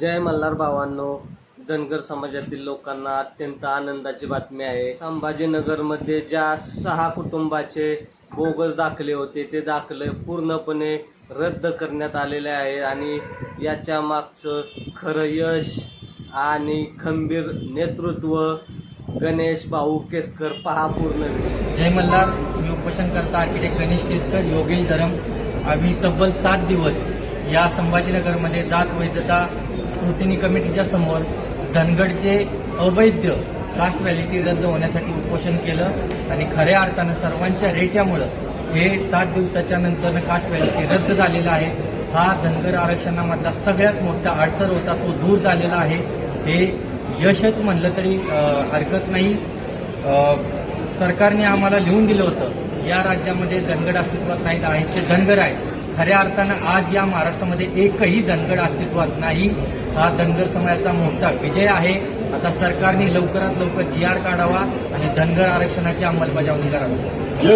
जय मल्हार भावांनो धनगर समाजातील लोकांना अत्यंत आनंदाची बातमी आहे. संभाजीनगरमध्ये ज्या सहा कुटुंबाचे बोगस दाखले होते ते दाखले पूर्णपणे रद्द करण्यात आलेले आहे आणि याच्या मागचं खरं यश आणि खंबीर नेतृत्व गणेश भाऊ केसकर पहा पूर्ण जय मल्हार मी उपोषणकर्ता आर्किटेक्ट गणेश केसकर योगेश धरम. आम्ही तब्बल सात दिवस या संभाजीनगरमध्ये जात वैधता स्मृतिनी कमिटीच्या समोर धनगडचे अवैध कास्ट व्हॅलिटी रद्द होण्यासाठी उपोषण केलं आणि खऱ्या अर्थानं सर्वांच्या रेट्यामुळं हे सात दिवसाच्या नंतर कास्ट व्हॅलिटी रद्द झालेला आहे. हा धनगर आरक्षणामधला सगळ्यात मोठा अडसर होता तो दूर झालेला आहे. हे यशच म्हणलं तरी हरकत नाही. सरकारने आम्हाला लिहून दिलं होतं या राज्यामध्ये धनगड अस्तित्वात नाहीत आहेत ते धनगर आहेत. खऱ्या अर्थानं आज या महाराष्ट्रामध्ये एकही धनगड अस्तित्वात नाही. हा धनगर समाजाचा मोठा विजय आहे. आता सरकारने लवकरात लवकर जी आर काढावा आणि धनगर आरक्षणाची अंमलबजावणी करावी.